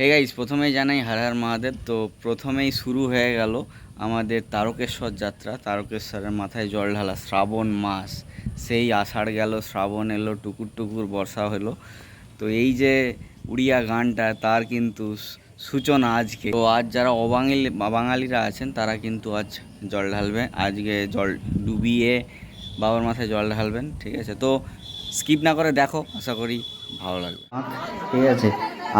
Hey guys প্রথমেই জানাই হার হার মহাদেব। তো প্রথমেই শুরু হয়ে গেল আমাদের তারকেশ্বর যাত্রা। তারকেশ্বরের মাথায় জল ঢালা, শ্রাবণ মাস। সেই আষাঢ় গেল, শ্রাবণ এলো, টুকুর টুকুর বর্ষা হলো। তো এই যে উড়িয়া গানটা, তার কিন্তু সূচনা আজকে। তো আজ যারা অবাঙালি, বাঙালিরা আছেন, তারা কিন্তু আজ জল ঢালবে। আজকে জল ডুবিয়ে বাবার মাথায় জল ঢালবেন, ঠিক আছে? তো স্কিপ না করে দেখো, আশা করি ভালো লাগবে। ঠিক আছে।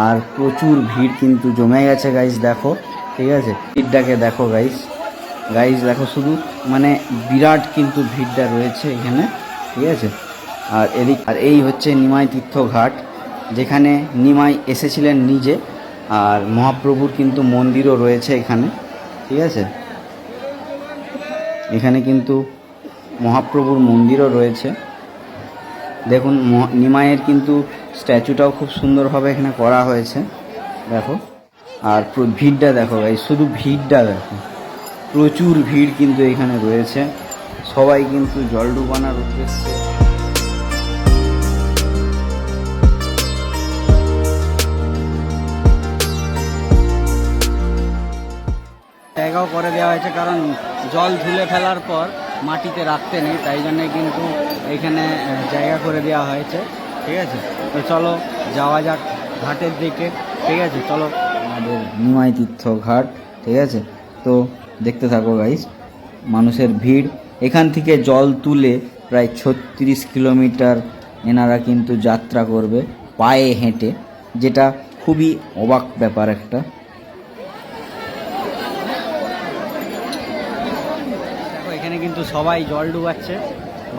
আর প্রচুর ভিড় কিন্তু জমে গেছে গাইস দেখো, ঠিক আছে? ভিড়টাকে দেখো গাইস গাইস দেখো, শুধু মানে বিরাট কিন্তু ভিড়টা রয়েছে এখানে, ঠিক আছে? আর এদিক, আর এই হচ্ছে নিমাই তীর্থ ঘাট, যেখানে নিমাই এসেছিলেন নিজে, আর মহাপ্রভুর কিন্তু মন্দিরও রয়েছে এখানে, ঠিক আছে? এখানে কিন্তু মহাপ্রভুর মন্দিরও রয়েছে। দেখুন নিমাইয়ের কিন্তু স্ট্যাচুটাও খুব সুন্দরভাবে এখানে করা হয়েছে, দেখো। আর ভিড়টা দেখো ভাই, শুধু ভিড়টা দেখো। প্রচুর ভিড় কিন্তু এখানে রয়েছে। সবাই কিন্তু জল ডুবানোর উদ্দেশ্যে জায়গাও করে দেওয়া হয়েছে, কারণ জল ধুলে ফেলার পর মাটিতে রাখতে নেই, তাই জন্যে কিন্তু এখানে জায়গা করে দেওয়া হয়েছে। ঠিক আছে? তো চলো যাওয়া যাক ঘাটের দিকে ঠিক আছে? চলো। আমাদের নিমাই তীর্থ ঘাট ঠিক আছে? তো দেখতে থাকো গাইস মানুষের ভিড়। এখান থেকে জল তুলে প্রায় ছত্রিশ কিলোমিটার এনারা কিন্তু যাত্রা করবে পায়ে হেঁটে যেটা খুবই অবাক ব্যাপার একটা। দেখো এখানে কিন্তু সবাই জল ডুবাচ্ছে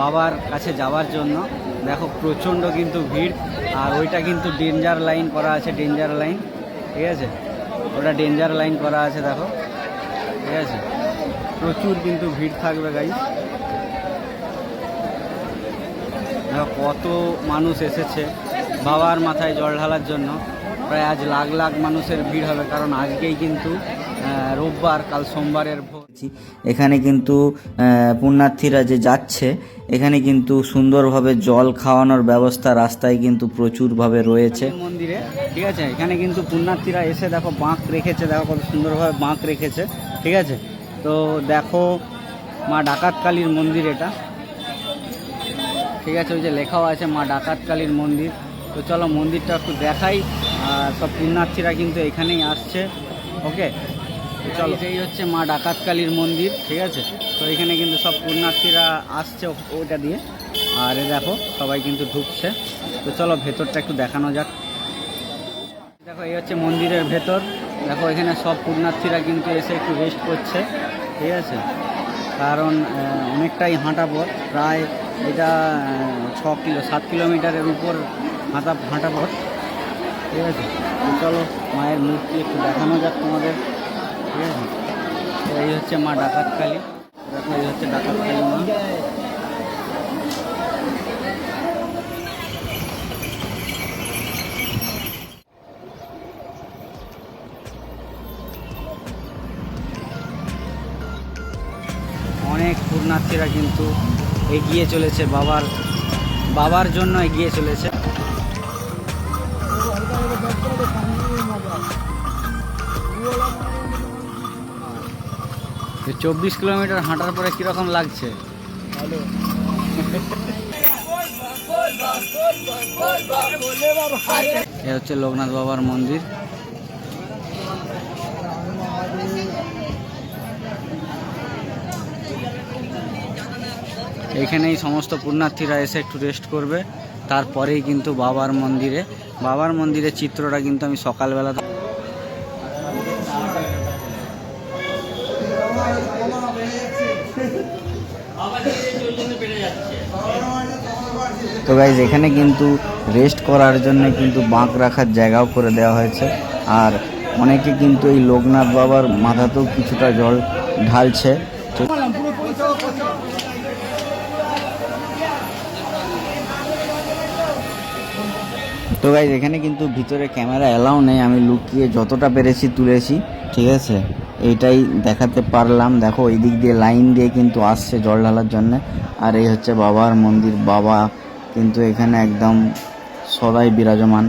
বাবার কাছে যাওয়ার জন্য। দেখো, প্রচণ্ড কিন্তু ভিড়, আর ওইটা কিন্তু ডেঞ্জার লাইন করা আছে ডেঞ্জার লাইন ঠিক আছে? ওটা ডেঞ্জার লাইন করা আছে, দেখো, ঠিক আছে? প্রচুর কিন্তু ভিড় থাকবে দেখো, কত মানুষ এসেছে বাবার মাথায় জল ঢালার জন্য। প্রায় আজ লাখ লাখ মানুষের ভিড় হবে, কারণ আজকেই কিন্তু রোববার, কাল সোমবারের এখানে কিন্তু পুণ্যার্থীরা যে যাচ্ছে, এখানে কিন্তু সুন্দরভাবে জল খাওয়ানোর ব্যবস্থা রাস্তায় কিন্তু প্রচুরভাবে রয়েছে। মন্দিরে, ঠিক আছে? এখানে কিন্তু পুণ্যার্থীরা এসে দেখো বাঁক রেখেছে, দেখো কত সুন্দরভাবে বাঁক রেখেছে, ঠিক আছে? তো দেখো মা ডাকাত কালীর মন্দির এটা, ঠিক আছে? ওই যে লেখাও আছে মা ডাকাত কালীর মন্দির। তো চলো মন্দিরটা একটু দেখাই, আর সব পুণ্যার্থীরা কিন্তু এখানেই আসছে, ওকে? এই হচ্ছে মা ডাকাত কালীর মন্দির, ঠিক আছে? তো এখানে কিন্তু সব পুণ্যার্থীরা আসছে ও- ওটা দিয়ে। আর দেখো, সবাই কিন্তু ঢুকছে। তো চলো, ভেতরটা একটু দেখানো যাক। দেখো, এই হচ্ছে মন্দিরের ভেতর। দেখো, এখানে সব পুণ্যার্থীরা কিন্তু এসে একটু রেস্ট করছে, ঠিক আছে? কারণ অনেকটাই হাঁটা পথ। প্রায় এটা ছ কিলো, সাত কিলোমিটারের উপর হাঁটা হাঁটা পথ, ঠিক আছে? চলো, মায়ের মূর্তি একটু দেখানো যাক তোমাদের। ঠিক এই হচ্ছে মা ডাকাত কালী। দেখো এই হচ্ছে ডাকাত কালী মা। অনেক পুণ্যার্থীরা কিন্তু এগিয়ে চলেছে, বাবার বাবার জন্য এগিয়ে চলেছে। চব্বিশ কিলোমিটার হাঁটার পরে কীরকম লাগছে? হচ্ছে লোকনাথ বাবার মন্দির। এখানেই সমস্ত পুণ্যার্থীরা এসে একটু রেস্ট করবে। তারপরেই কিন্তু বাবার মন্দিরে বাবার মন্দিরের চিত্রটা কিন্তু আমি সকালবেলা তো গাইজ এখানে কিন্তু রেস্ট করার জন্য কিন্তু বাঁক রাখার জায়গাও করে দেওয়া হয়েছে। আর অনেকে কিন্তু এই লোকনাথ বাবার মাথাতেও কিছুটা জল ঢালছে। তো গাইজ এখানে কিন্তু ভিতরে ক্যামেরা অ্যালাউ নেই। আমি লুকিয়ে যতটা পেরেছি তুলেছি। ঠিক আছে? এইটাই দেখাতে পারলাম। দেখো এই দিক দিয়ে লাইন দিয়ে কিন্তু আসছে জল ঢালার জন্য। আর এই হচ্ছে বাবার মন্দির। বাবা কিন্তু এখানে একদম সদাই বিরাজমান।